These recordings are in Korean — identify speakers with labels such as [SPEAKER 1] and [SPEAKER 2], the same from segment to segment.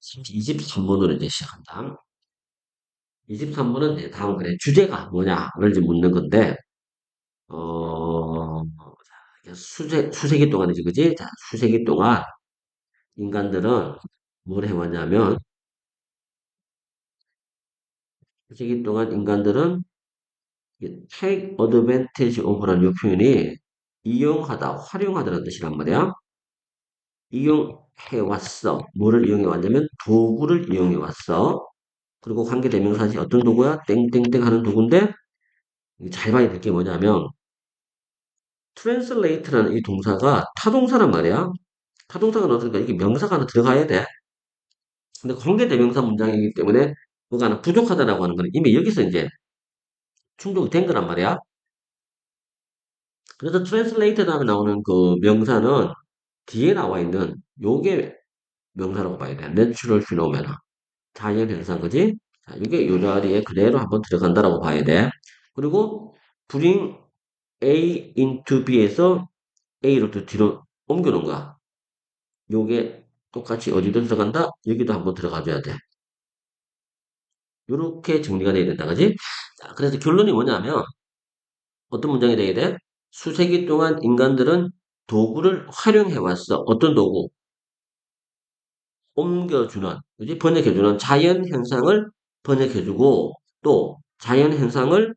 [SPEAKER 1] 23번으로 이제 시작한다. 23번은 다음 그래 주제가 뭐냐를 묻는 건데 어 수세 수세기 동안이지 그지? 자 수세기 동안 인간들은 뭘 해왔냐면 수세기 동안 인간들은 take advantage of라는 이 표현이 이용하다, 활용하다라는 뜻이란 말이야. 이용해 왔어. 뭐를 이용해 왔냐면 도구를 이용해 왔어. 그리고 관계대명사지 어떤 도구야? 땡땡땡 하는 도구인데 잘 봐야 될 게 뭐냐면 translate라는 이 동사가 타동사란 말이야. 타동사가 넣었으니까 이게 명사가 하나 들어가야 돼. 근데 관계대명사 문장이기 때문에 뭐가 하나 부족하다라고 하는 거는 이미 여기서 이제 충족이 된 거란 말이야. 그래서 다음에 나오는 그 명사는 뒤에 나와 있는 요게 명사라고 봐야 돼. natural phenomena. 자연 현상, 그지? 자, 이게 요 자리에 그대로 한번 들어간다라고 봐야 돼. 그리고 bring A into B에서 A로 또 뒤로 옮겨놓은 거야. 요게 똑같이 어디도 들어간다? 여기도 한번 들어가줘야 돼. 요렇게 정리가 돼야 된다, 그지? 자, 그래서 결론이 뭐냐면, 어떤 문장이 돼야 돼? 수세기 동안 인간들은 도구를 활용해 왔어. 어떤 도구? 옮겨주는, 그지? 번역해주는 자연 현상을 번역해주고, 또 자연 현상을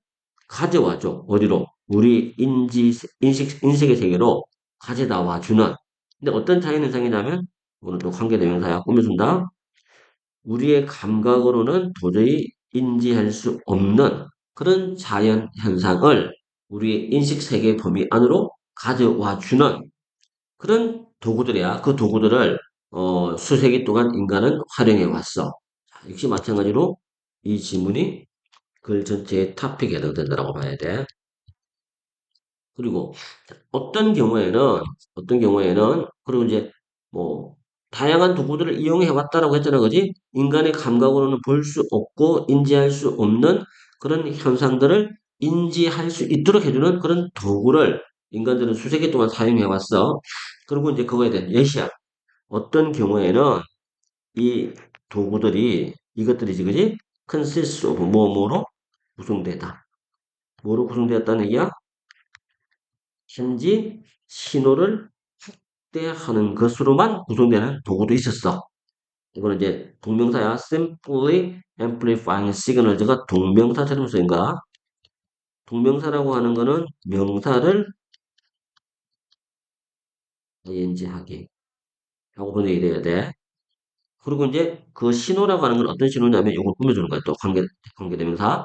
[SPEAKER 1] 가져와줘. 어디로? 우리 인지, 인식, 인식의 세계로 가져다 주는. 근데 어떤 자연 현상이냐면, 오늘 또 관계대명사야. 꾸며준다. 우리의 감각으로는 도저히 인지할 수 없는 그런 자연 현상을 우리의 인식 세계 범위 안으로 가져와 주는 그런 도구들이야. 그 도구들을 어, 수세기 동안 인간은 활용해 왔어. 역시 마찬가지로 이 지문이 글 전체의 토픽에 해당된다고 봐야 돼. 그리고 어떤 경우에는 어떤 경우에는 그리고 이제 뭐 다양한 도구들을 이용해 왔다라고 했잖아, 그지? 인간의 감각으로는 볼 수 없고 인지할 수 없는 그런 현상들을 인지할 수 있도록 해주는 그런 도구를 인간들은 수세기 동안 사용해 왔어. 그리고 이제 그거에 대한 예시야. 어떤 경우에는 이 도구들이 이것들이지, 그지? consist of 뭐 뭐로 구성되다. 뭐로 구성되었다는 얘기야? 현지 신호를 확대하는 것으로만 구성되는 도구도 있었어. 이거는 이제 동명사야. simply amplifying signals가 동명사처럼 쓰인가? 동명사라고 하는 거는 명사를 하고 번역이 돼야 돼. 그리고 이제 그 신호라고 하는 건 어떤 신호냐면 이걸 꾸며주는 거야. 또 관계, 관계대명사.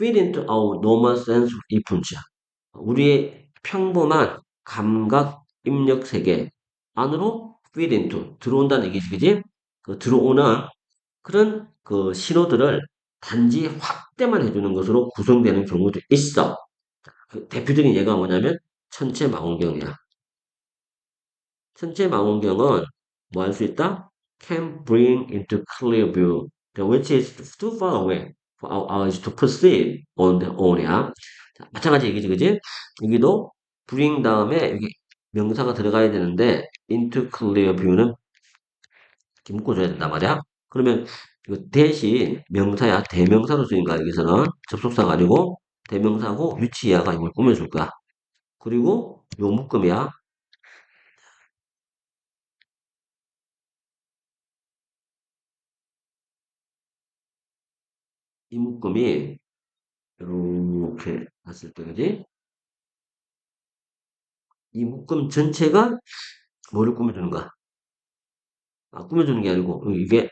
[SPEAKER 1] fit into our normal sense of difference. 우리의 평범한 감각 입력 세계 안으로 fit into 들어온다는 얘기지, 그지? 그 들어오는 그런 그 신호들을 단지 확대만 해주는 것으로 구성되는 경우도 있어. 그 대표적인 예가 뭐냐면 천체 망원경이야. 천체 망원경은 뭐 할 수 있다? Can bring into clear view which is too far away for our eyes to perceive on the own이야. 마찬가지 얘기지, 그지? 여기도 bring 다음에 여기 명사가 들어가야 되는데 into clear view는 묶어줘야 된단 말이야. 그러면 대신 명사야 대명사로 쓰인 거야 여기서는 접속사가 아니고 대명사고 이하가 이걸 꾸며줄 거야. 그리고 요 묶음이야. 이 묶음이 이렇게 봤을 때 그지? 이 묶음 전체가 뭐를 꾸며주는가? 아, 꾸며주는 게 아니고 이게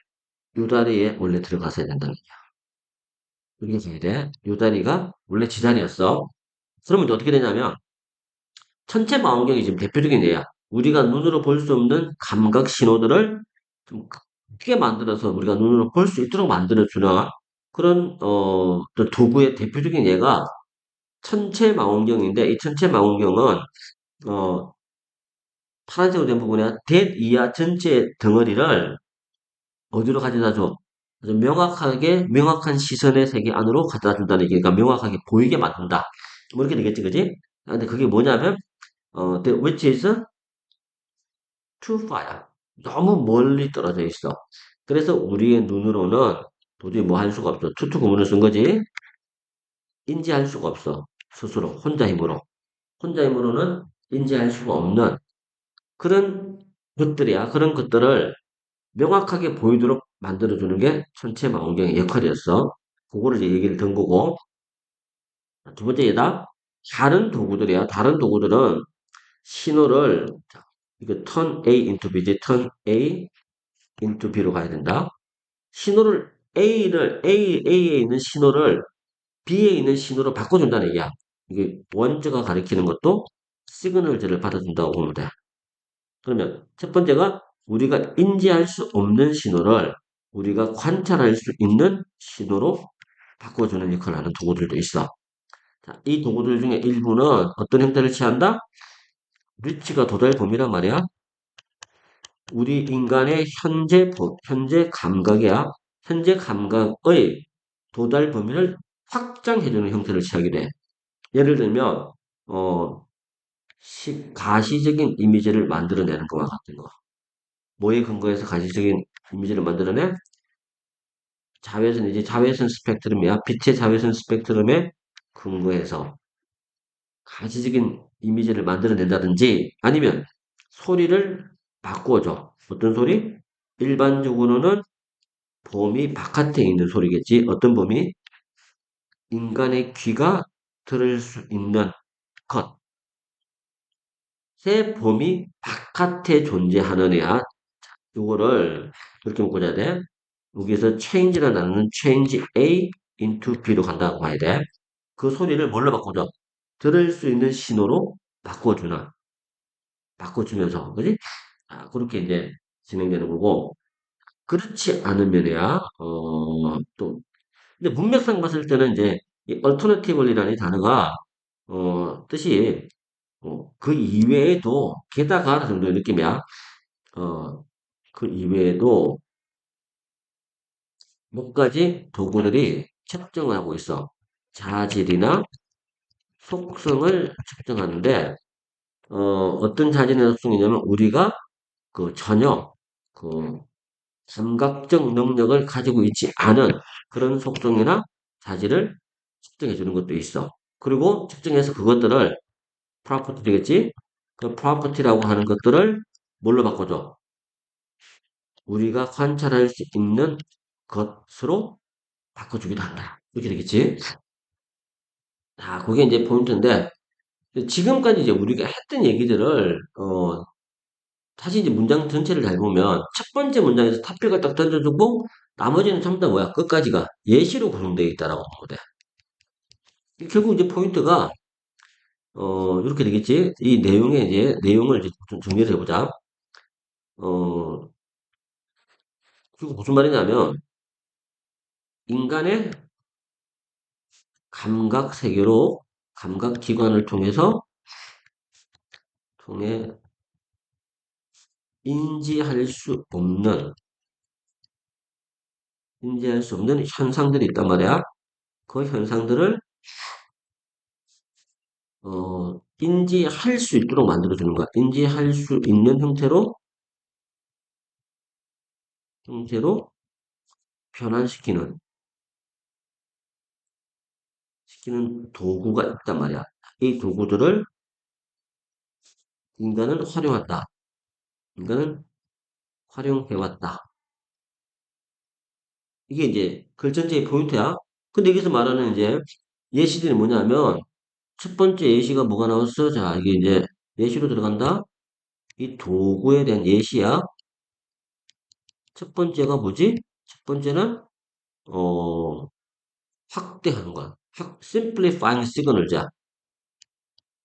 [SPEAKER 1] 요 다리에 원래 들어갔어야 된다는 거야. 이게 돼야 돼. 요 다리가 원래 지다리였어. 그러면 어떻게 되냐면 천체 망원경이 지금 대표적인 예야. 우리가 눈으로 볼 수 없는 감각 신호들을 좀 크게 만들어서 우리가 눈으로 볼 수 있도록 만들어주는 그런 어, 도구의 대표적인 예가 천체 망원경인데 이 천체 망원경은 어, 파란색으로 된 부분에 대 이하 전체 덩어리를 어디로 가져다 줘? 아주 명확하게 명확한 시선의 세계 안으로 가져다 준다는 얘기니까 명확하게 보이게 만든다. 뭐 이렇게 되겠지, 그지? 아, 근데 그게 뭐냐면 어, the which is too far. 너무 멀리 떨어져 있어. 그래서 우리의 눈으로는 도저히 뭐 할 수가 없어. 투투 구문을 쓴 거지. 인지할 수가 없어. 스스로 혼자 힘으로. 혼자 힘으로는 인지할 수가 없는 그런 것들이야. 그런 것들을 명확하게 보이도록 만들어주는 게 천체 망원경의 역할이었어. 그거를 이제 얘기를 든 거고. 두 번째 예다. 다른 도구들이야. 다른 도구들은 신호를 자, 이거 turn A into B지. turn A into B로 가야 된다. 신호를 A를 A A에 있는 신호를 B에 있는 신호로 바꿔준다는 얘기야. 이게 원자가 가리키는 것도 시그널즈를 받아준다고 보면 돼. 그러면 첫 번째가 우리가 인지할 수 없는 신호를 우리가 관찰할 수 있는 신호로 바꿔주는 역할을 하는 도구들도 있어. 자, 이 도구들 중에 일부는 어떤 형태를 취한다? 리치가 도달 범위란 말이야. 우리 인간의 현재, 현재 감각이야. 현재 감각의 도달 범위를 확장해주는 형태를 취하게 돼. 예를 들면, 어, 시, 가시적인 이미지를 만들어내는 것과 같은 거. 뭐에 근거해서 가시적인 이미지를 만들어내? 자외선, 이제 자외선 스펙트럼이야. 빛의 자외선 스펙트럼에 근거해서 가시적인 이미지를 만들어낸다든지 아니면 소리를 바꿔줘. 어떤 소리? 일반적으로는 범위 바깥에 있는 소리겠지. 어떤 범위? 인간의 귀가 들을 수 있는 것. 새 범위 바깥에 존재하는 애야. 이거를 이렇게 묶어줘야 돼. 여기서 change라는 단어는 change A into B로 간다고 봐야 돼. 그 소리를 뭘로 바꿔줘? 들을 수 있는 신호로 바꿔주나. 바꿔주면서, 그지? 아, 그렇게 이제 진행되는 거고. 그렇지 않으면야, 어, 또, 근데 문맥상 봤을 때는 이제, 이 alternative이라는 단어가, 어, 뜻이, 어, 그 이외에도, 게다가 정도의 느낌이야. 어, 그 이외에도 몇 가지 도구들이 측정을 하고 있어. 자질이나 속성을 측정하는데, 어, 어떤 자질이나 속성이냐면, 우리가 그 전혀 그 감각적 능력을 가지고 있지 않은 그런 속성이나 자질을 측정해 주는 것도 있어. 그리고 측정해서 그것들을 프로퍼티 되겠지? 그 프로퍼티라고 하는 것들을 뭘로 바꿔줘? 우리가 관찰할 수 있는 것으로 바꿔주기도 한다. 이렇게 되겠지? 자, 그게 이제 포인트인데, 지금까지 이제 우리가 했던 얘기들을, 어, 사실 이제 문장 전체를 잘 보면, 첫 번째 문장에서 탑픽을 딱 던져주고, 나머지는 전부 다 뭐야? 끝까지가 예시로 구성되어 있다라고 보면 돼. 결국 이제 포인트가, 어, 이렇게 되겠지? 이 내용의 이제, 내용을 이제 좀 정리를 해보자. 어, 그리고 무슨 말이냐면, 인간의 감각 세계로 감각 기관을 통해서 통해 인지할 수 없는 인지할 수 없는 현상들이 있단 말이야. 그 현상들을 어, 인지할 수 있도록 만들어주는 거야. 인지할 수 있는 형태로 형태로 변환시키는 시키는 도구가 있단 말이야. 이 도구들을 인간은 활용한다. 인간은 활용해왔다. 이게 이제 글전체의 포인트야. 근데 여기서 말하는 이제 예시들이 뭐냐면 첫 번째 예시가 뭐가 나왔어? 자, 이게 이제 예시로 들어간다. 이 도구에 대한 예시야. 첫 번째가 뭐지? 첫 번째는 어 확대하는 거야. 확 simplifying signal자.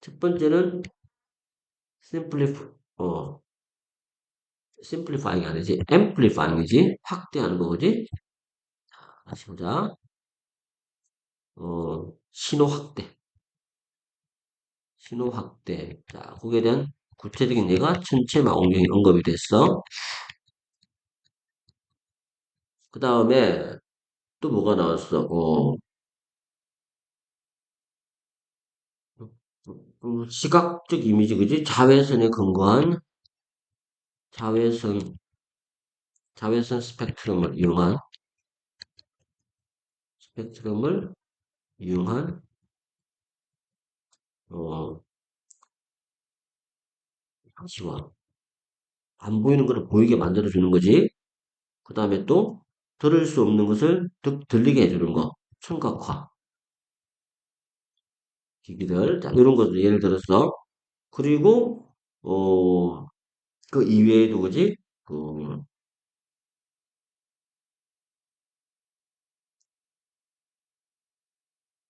[SPEAKER 1] 첫 번째는 simplify 어 simplifying 아니지 amplifying이지 확대하는 거지. 다시 보자. 어 신호 확대. 신호 확대. 자, 거기에 대한 구체적인 예가 천체 망원경이 언급이 됐어. 그 다음에 또 뭐가 나왔어? 어, 음, 시각적 이미지, 그지? 자외선에 근거한 자외선, 자외선 스펙트럼을 이용한 스펙트럼을 이용한 어, 시와 안 보이는 것을 보이게 만들어주는 거지. 그 다음에 또 들을 수 없는 것을 듣, 들리게 해주는 거. 청각화. 기기들. 자, 이런 것들 예를 들어서. 그리고, 어, 그 이외에도 그지? 그,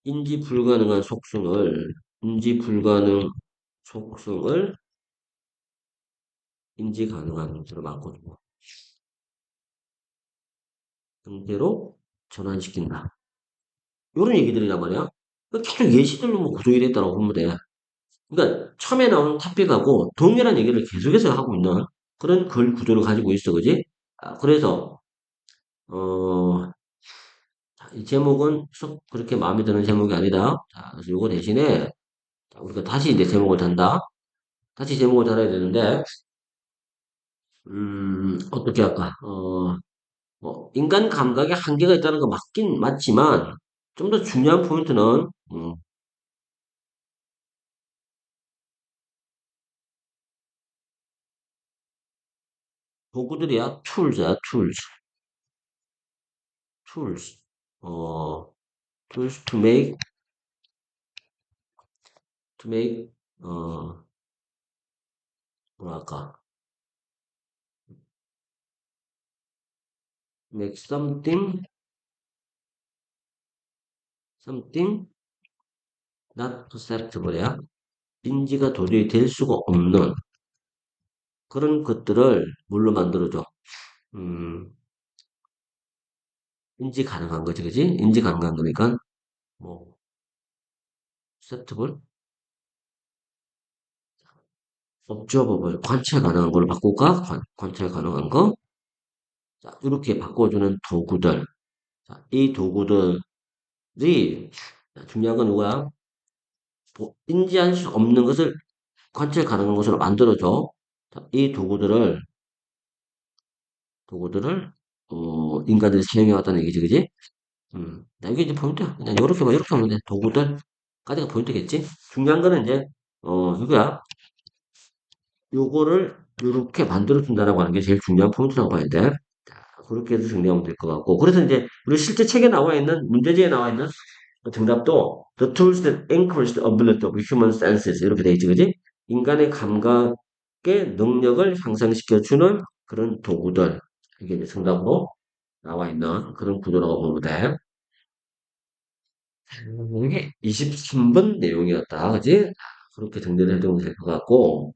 [SPEAKER 1] 인지 불가능한 속성을, 인지 불가능 속성을 인지 가능한 형태로 바꿔주고, 형태로 전환시킨다. 이런 얘기들이란 말이야. 계속 예시들로 뭐 구조이 됐다고 보면 돼. 그러니까 처음에 나오는 탑픽하고 동일한 얘기를 계속해서 하고 있는 그런 글 구조를 가지고 있어, 그지? 아, 그래서 어, 자, 이 제목은 쏙 그렇게 마음에 드는 제목이 아니다. 자, 그래서 이거 대신에 자, 우리가 다시 이제 제목을 단다. 다시 제목을 달아야 되는데 음, 어떻게 할까? 어, 뭐 인간 감각에 한계가 있다는 거 맞긴 맞지만 좀 더 중요한 포인트는 음, 도구들이야, 툴즈야, 툴즈, 툴즈. 어, tools to make to make 어 뭐랄까 make something something not perceptible야 인지가 도저히 될 수가 없는 그런 것들을 뭘로 만들어줘. 음. 인지 가능한 거지 그지? 인지 가능한 거니까. 뭐. perceptible observable. 관찰 가능한 걸로 바꿀까? 관, 관찰 가능한 거? 자, 이렇게 바꿔주는 도구들. 자, 이 도구들이 중요한 건 누구야? 뭐 인지할 수 없는 것을 관찰 가능한 것으로 만들어줘. 자, 이 도구들을, 도구들을, 어, 인간들이 사용해 왔다는 얘기지, 그지? 음, 자, 이게 이제 포인트야. 그냥 요렇게 봐, 이렇게 하면 돼. 도구들. 까지가 포인트겠지? 중요한 거는 이제, 어, 이거야. 요거를 요렇게 만들어준다라고 하는 게 제일 중요한 포인트라고 봐야 돼. 자, 그렇게 해서 정리하면 될 것 같고. 그래서 이제, 우리 실제 책에 나와 있는, 문제지에 나와 있는 그 정답도, the tools that increase the ability of human senses. 이렇게 돼 있지, 그지? 인간의 감각의 능력을 향상시켜주는 그런 도구들. 이게 이제 정답으로 나와 있는 그런 구조라고 보면 돼. 이게 23번 내용이었다. 그지? 그렇게 정리를 해두면 될 것 같고,